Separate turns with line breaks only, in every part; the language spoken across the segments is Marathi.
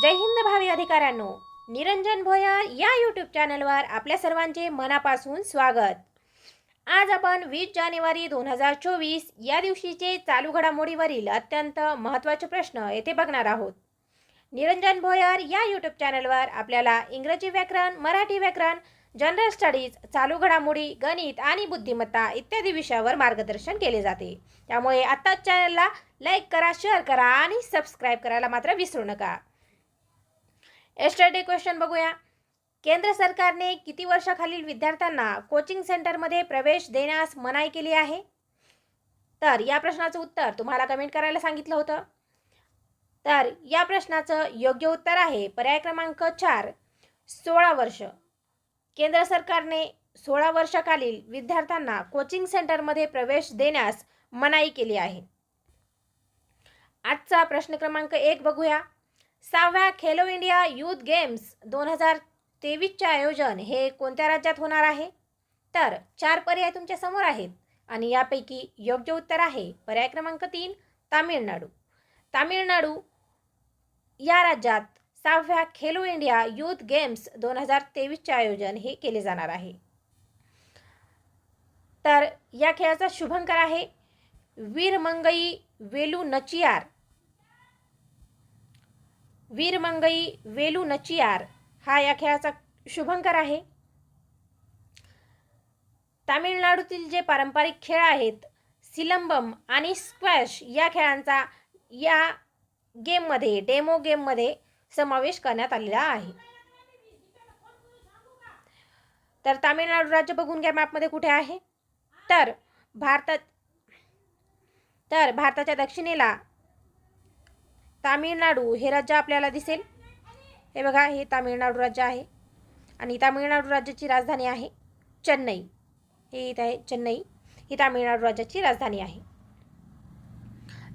जय हिंद भावी अधिकाऱ्यांनो. निरंजन भोयर या यूट्यूब चॅनलवर आपल्या सर्वांचे मनापासून स्वागत. आज आपण वीस जानेवारी दोन हजार चोवीस या दिवशीचे चालू घडामोडीवरील अत्यंत महत्त्वाचे प्रश्न येथे बघणार आहोत. निरंजन भोयर या यूट्यूब चॅनलवर आपल्याला इंग्रजी व्याकरण मराठी व्याकरण जनरल स्टडीज चालू घडामोडी गणित आणि बुद्धिमत्ता इत्यादी विषयावर मार्गदर्शन केले जाते. त्यामुळे आत्ताच चॅनलला लाईक करा शेअर करा आणि सबस्क्राईब करायला मात्र विसरू नका. एस्टरडे क्वेश्चन बघूया. केंद्र सरकारने किती वर्षाखालील विद्यार्थ्यांना कोचिंग सेंटरमध्ये प्रवेश देण्यास मनाई केली आहे? तर या प्रश्नाचं उत्तर तुम्हाला कमेंट करायला सांगितलं होतं. तर या प्रश्नाचं योग्य उत्तर आहे पर्याय क्रमांक चार सोळा वर्ष. केंद्र सरकारने सोळा वर्षाखालील विद्यार्थ्यांना कोचिंग सेंटरमध्ये प्रवेश देण्यास मनाई केली आहे. आजचा प्रश्न क्रमांक एक बघूया. सहाव्या खेलो इंडिया यूथ गेम्स दोन हजार तेवीसचे आयोजन हे कोणत्या राज्यात होणार आहे? तर चार पर्याय तुमच्यासमोर आहेत आणि यापैकी योग्य उत्तर आहे पर्याय क्रमांक तीन तामिळनाडू. तामिळनाडू या राज्यात सहाव्या खेलो इंडिया यूथ गेम्स दोन हजार तेवीसचे आयोजन हे केले जाणार आहे. तर या खेळाचा शुभंकर आहे. वीरमंगई वेलू नचियार वीरमंगई वेलू नचियार हा या खेळाचा शुभंकर आहे. तामिळनाडूतील जे पारंपरिक खेळ आहेत सिलंबम आणि स्क्वॅश या खेळांचा या गेममध्ये डेमो गेममध्ये समावेश करण्यात आलेला आहे. तर तामिळनाडू राज्य बघून घ्या मॅपमध्ये कुठे आहे. तर भारतात तर भारताच्या दक्षिणेला तामिळनाडू हे राज्य आपल्याला दिसेल. हे बघा हे तामिळनाडू राज्य आहे. आणि तामिळनाडू राज्याची राजधानी आहे चेन्नई. हे इथं आहे चेन्नई. ही तामिळनाडू राज्याची राजधानी आहे.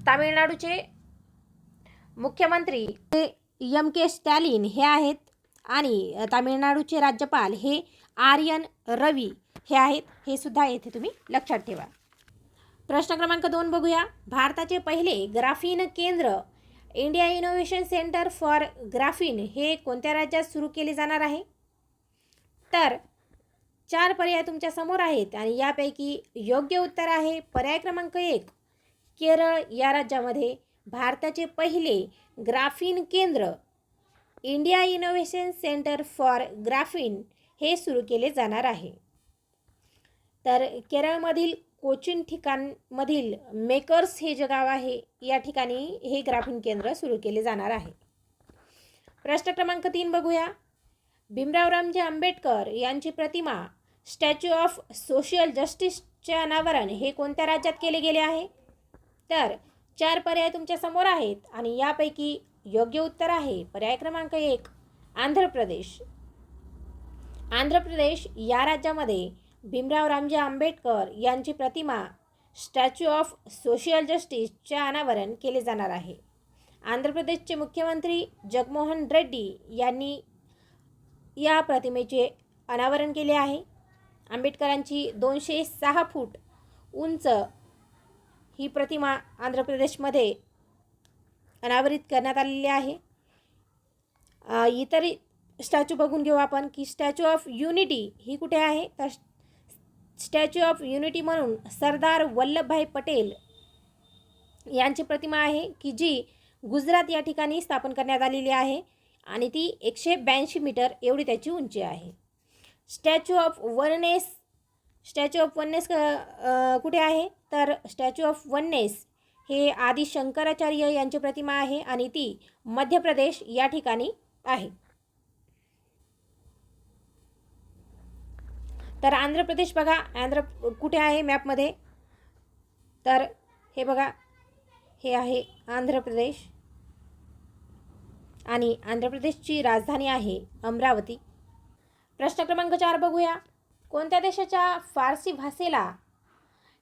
तामिळनाडूचे मुख्यमंत्री एम के स्टॅलिन हे आहेत आणि तामिळनाडूचे राज्यपाल हे आर्यन रवी हे आहेत. हे सुद्धा येथे तुम्ही लक्षात ठेवा. प्रश्न क्रमांक दोन बघूया. भारताचे पहिले ग्राफीन केंद्र India innovation centre for graphene हे कोणत्या राज्यात सुरू केले जाणार आहे? तर चार पर्याय तुमच्यासमोर आहेत आणि यापैकी योग्य उत्तर आहे पर्याय क्रमांक एक केरळ. या राज्यामध्ये भारताचे पहिले ग्राफिन केंद्र. India innovation centre for graphene हे सुरू केले जाणार आहे. तर केरळमधील कोचिन ठिकाणमधील मेकर्स हे जे गाव आहे या ठिकाणी हे ग्राफीण केंद्र सुरू केले जाणार आहे. प्रश्न क्रमांक तीन बघूया. भीमराव रामजी आंबेडकर यांची प्रतिमा स्टॅच्यू ऑफ सोशल जस्टिसचे अनावरण हे कोणत्या राज्यात केले गेले आहे? तर चार पर्याय तुमच्यासमोर आहेत आणि यापैकी योग्य उत्तर आहे. पर्याय क्रमांक एक आंध्र प्रदेश. आंध्र प्रदेश या राज्यामध्ये भीमराव रामजी आंबेडकर यांची प्रतिमा स्टॅच्यू ऑफ सोशल जस्टिसचे अनावरण केले जाणार आहे. आंध्र प्रदेशचे मुख्यमंत्री जगमोहन रेड्डी यांनी या प्रतिमेचे अनावरण केले आहे. आंबेडकरांची दोनशे सहा फूट उंच ही प्रतिमा आंध्र प्रदेशमध्ये अनावरित करण्यात आलेली आहे. इतर स्टॅच्यू बघून घेऊ आपण की स्टॅच्यू ऑफ युनिटी ही कुठे आहे? तर स्टॅच्यू ऑफ युनिटी म्हणून सरदार वल्लभभाई पटेल यांची प्रतिमा आहे की जी गुजरात या ठिकाणी स्थापन करण्यात आलेली आहे आणि ती एकशे ब्याऐंशी मीटर एवढी त्याची उंची आहे. Statue of oneness statue of oneness कुठे आहे? तर स्टॅच्यू ऑफ वननेस हे आदि शंकराचार्य यांची प्रतिमा आहे आणि ती मध्य प्रदेश या ठिकाणी आहे. तर आंध्र प्रदेश बघा आंध्र कुठे आहे मॅपमध्ये तर हे बघा हे आहे आंध्र प्रदेश. आणि आंध्र प्रदेशची राजधानी आहे अमरावती. प्रश्न क्रमांक चार बघूया. कोणत्या देशाच्या फारसी भाषेला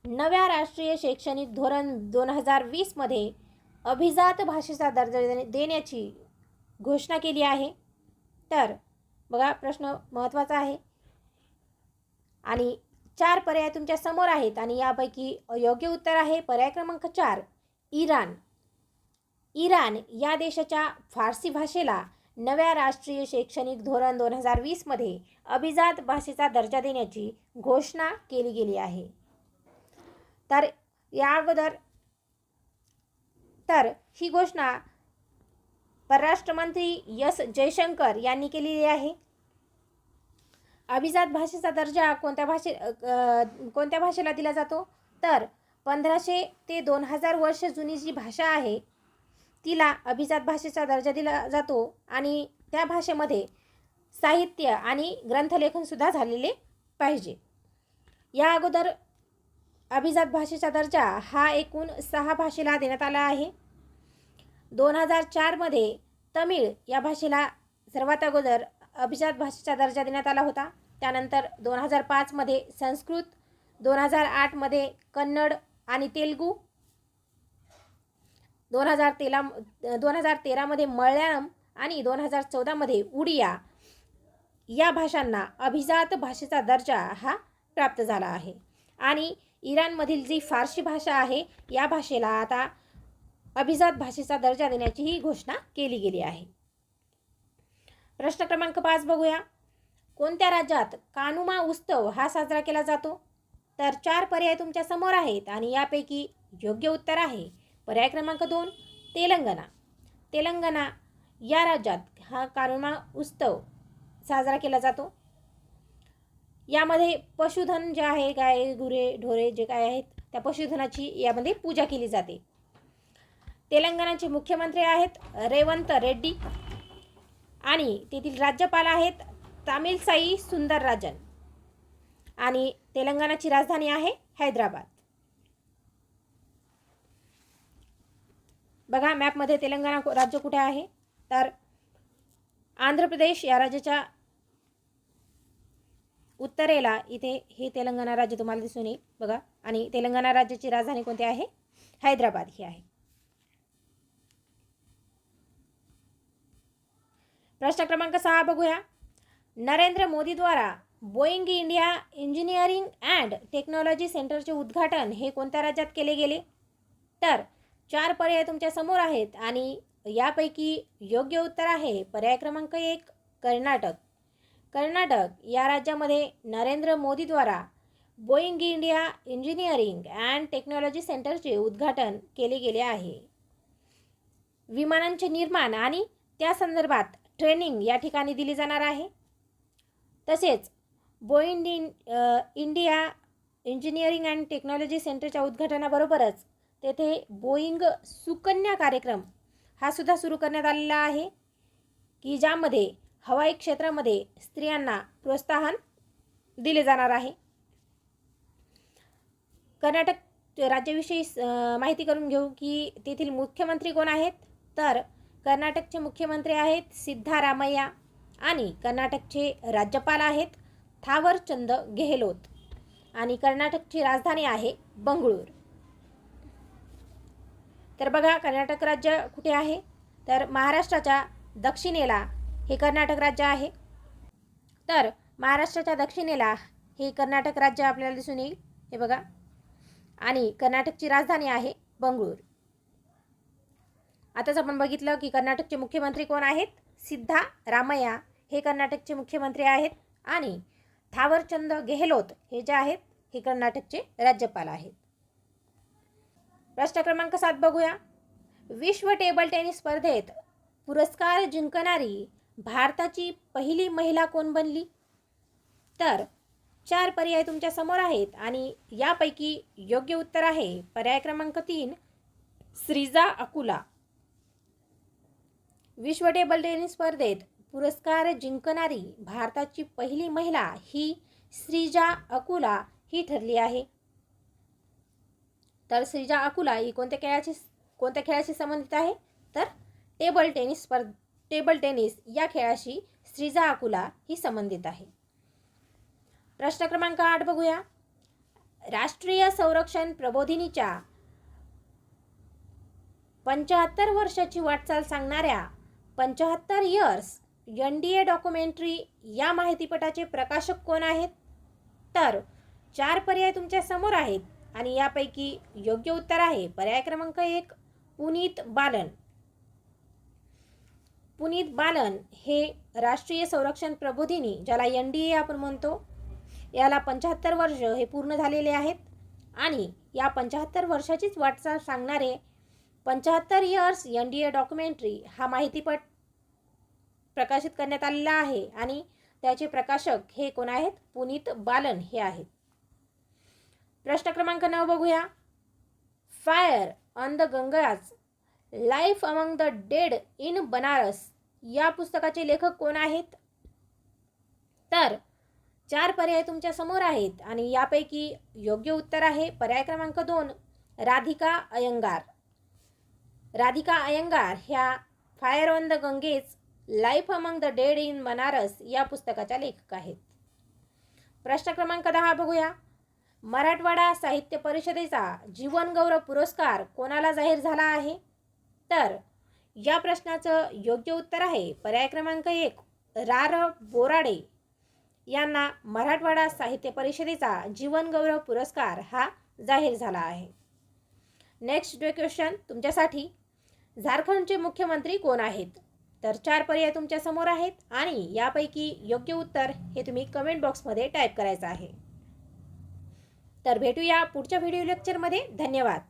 नव्या राष्ट्रीय शैक्षणिक धोरण दोन हजार वीसमध्ये अभिजात भाषेचा दर्जा देण्याची घोषणा केली आहे? तर बघा प्रश्न महत्त्वाचा आहे. आणि चार पर्याय तुमच्यासमोर आहेत आणि यापैकी योग्य उत्तर आहे पर्याय क्रमांक चार इराण. इराण या देशाच्या फारसी भाषेला नव्या राष्ट्रीय शैक्षणिक धोरण दोन हजार वीसमध्ये अभिजात भाषेचा दर्जा देण्याची घोषणा केली गेली आहे. तर या अगोदर तर ही घोषणा परराष्ट्र मंत्री जयशंकर यांनी केलेली आहे. अभिजात भाषेचा दर्जा कोणत्या भाषे कोणत्या भाषेला दिला जातो? तर पंधराशे ते दोन हजार वर्ष जुनी जी भाषा आहे तिला अभिजात भाषेचा दर्जा दिला जातो आणि त्या भाषेमध्ये साहित्य आणि ग्रंथलेखनसुद्धा झालेले पाहिजे. या अगोदर अभिजात भाषेचा दर्जा हा एकूण सहा भाषेला देण्यात आला आहे. दोन हजार चारमध्ये तमिळ या भाषेला सर्वात अगोदर अभिजात भाषेचा दर्जा देण्यात आला होता. त्यानंतर दोन हजार पाचमध्ये संस्कृत दोन हजार आठमध्ये कन्नड आणि तेलगू दोन हजार तेला दोन हजार तेरामध्ये मल्याळम आणि दोन हजार चौदामध्ये उडिया. या भाषांना अभिजात भाषेचा दर्जा हा प्राप्त झाला आहे. आणि इराणमधील जी फारशी भाषा आहे या भाषेला आता अभिजात भाषेचा दर्जा देण्याची ही घोषणा केली गेली आहे. प्रश्न क्रमांक पाच बघूया. कोणत्या राज्यात कानुमा उत्सव हा साजरा केला जातो? तर चार पर्याय तुमच्यासमोर आहेत आणि यापैकी योग्य उत्तर आहे. पर्याय क्रमांक दोन तेलंगणा. तेलंगणा या राज्यात हा कानुमा उत्सव साजरा केला जातो. यामध्ये पशुधन जे आहे गाय गुरे ढोरे जे काय आहेत त्या पशुधनाची यामध्ये पूजा केली जाते. तेलंगणाचे मुख्यमंत्री आहेत रेवंत रेड्डी आणि तेथील राज्यपाल आहेत तामिलसाई सुंदरराजन. आणि तेलंगणाची राजधानी आहे हैदराबाद. बघा मॅपमध्ये तेलंगणा राज्य कुठे आहे? तर आंध्र प्रदेश या राज्याच्या उत्तरेला इथे हे तेलंगणा राज्य तुम्हाला दिसून येईल. बघा आणि तेलंगणा राज्याची राजधानी कोणती आहे? हैदराबाद ही आहे. प्रश्न क्रमांक सहा बघूया. Narendra मोदीद्वारा Boeing India engineering and technology सेंटरचे उद्घाटन हे कोणत्या राज्यात केले गेले? तर चार पर्याय तुमच्यासमोर आहेत आणि यापैकी योग्य उत्तर आहे पर्याय क्रमांक एक कर्नाटक. कर्नाटक या राज्यामध्ये Narendra मोदीद्वारा Boeing India engineering and technology सेंटरचे उद्घाटन केले गेले आहे. विमानांचे निर्माण आणि त्या संदर्भात ट्रेनिंग या ठिकाणी दिली जाणार आहे. तसेच Boeing in India engineering and technology सेंटरच्या उद्घाटनाबरोबरच तेथे बोईंग सुकन्या कार्यक्रम हा सुद्धा सुरू करण्यात आलेला आहे की ज्यामध्ये हवाई क्षेत्रामध्ये स्त्रियांना प्रोत्साहन दिले जाणार आहे. कर्नाटक राज्याविषयी माहिती करून घेऊ की तेथील मुख्यमंत्री कोण आहेत? तर कर्नाटकचे मुख्यमंत्री आहेत सिद्धारामय्या. आणि कर्नाटकचे राज्यपाल आहेत थावरचंद गेहलोत. आणि कर्नाटकची राजधानी आहे बंगळूर. तर बघा कर्नाटक राज्य कुठे आहे? तर महाराष्ट्राच्या दक्षिणेला हे कर्नाटक राज्य आहे. तर महाराष्ट्राच्या दक्षिणेला हे कर्नाटक राज्य आपल्याला दिसून येईल. हे बघा. आणि कर्नाटकची राजधानी आहे बंगळूर. आताच आपण बघितलं की कर्नाटकचे मुख्यमंत्री कोण आहेत? सिद्धा रामय्या हे कर्नाटकचे मुख्यमंत्री आहेत आणि थावरचंद गेहलोत हे जे आहेत हे कर्नाटकचे राज्यपाल आहेत. प्रश्न क्रमांक सात बघूया. विश्व टेबल टेनिस स्पर्धेत पुरस्कार जिंकणारी भारताची पहिली महिला कोण बनली? तर चार पर्याय तुमच्यासमोर आहेत आणि यापैकी योग्य उत्तर आहे. पर्याय क्रमांक तीन श्रीजा अकुला. विश्व टेबल टेनिस स्पर्धेत पुरस्कार जिंकणारी भारताची पहिली महिला ही श्रीजा अकुला ही ठरली आहे. तर श्रीजा अकुला ही कोणत्या खेळाची कोणत्या खेळाशी संबंधित आहे? तर टेबल टेनिस स्पर्ध टेबल टेनिस या खेळाशी श्रीजा अकुला ही संबंधित आहे. प्रश्न क्रमांक आठ बघूया. राष्ट्रीय संरक्षण प्रबोधिनीच्या पंच्याहत्तर वर्षाची वाटचाल सांगणाऱ्या पंच्याहत्तर years N D A documentary या माहितीपटाचे प्रकाशक कोण आहेत? तर चार पर्याय तुमच्यासमोर आहेत आणि यापैकी योग्य उत्तर आहे. पर्याय क्रमांक एक पुनीत बालन. पुनीत बालन हे राष्ट्रीय संरक्षण प्रबोधिनी ज्याला एन डी ए आपण म्हणतो. याला पंच्याहत्तर वर्ष हे पूर्ण झालेले आहेत आणि या पंच्याहत्तर वर्षाचीच वाटचाल सांगणारे पंच्याहत्तर years N D A documentary हा माहितीपट प्रकाशित करण्यात आलेला आहे. आणि त्याचे प्रकाशक हे कोण आहेत? पुनीत बालन हे आहेत. प्रश्न क्रमांक नऊ बघूया. Fire on the Ganges life among the dead in Banaras या पुस्तकाचे लेखक कोण आहेत? तर चार पर्याय तुमच्यासमोर आहेत आणि यापैकी योग्य उत्तर आहे. पर्याय क्रमांक दोन राधिका अयंगार. राधिका अयंगार ह्या fire on the Ganges life among the dead in Banaras या पुस्तकाच्या लेखक आहेत. प्रश्न क्रमांक दहा बघूया. मराठवाडा साहित्य परिषदेचा जीवनगौरव पुरस्कार कोणाला जाहीर झाला आहे? तर या प्रश्नाचं योग्य उत्तर आहे पर्याय क्रमांक एक रार बोराडे यांना मराठवाडा साहित्य परिषदेचा जीवनगौरव पुरस्कार हा जाहीर झाला आहे. नेक्स्ट क्वेश्चन तुमच्यासाठी. झारखंडचे मुख्यमंत्री कोण आहेत? तर चार पर्याय तुमच्यासमोर आहेत आणि यापैकी योग्य उत्तर हे तुम्ही कमेंट बॉक्समध्ये टाईप करायचं आहे. तर भेटूया पुढच्या व्हिडिओ लेक्चरमध्ये धन्यवाद.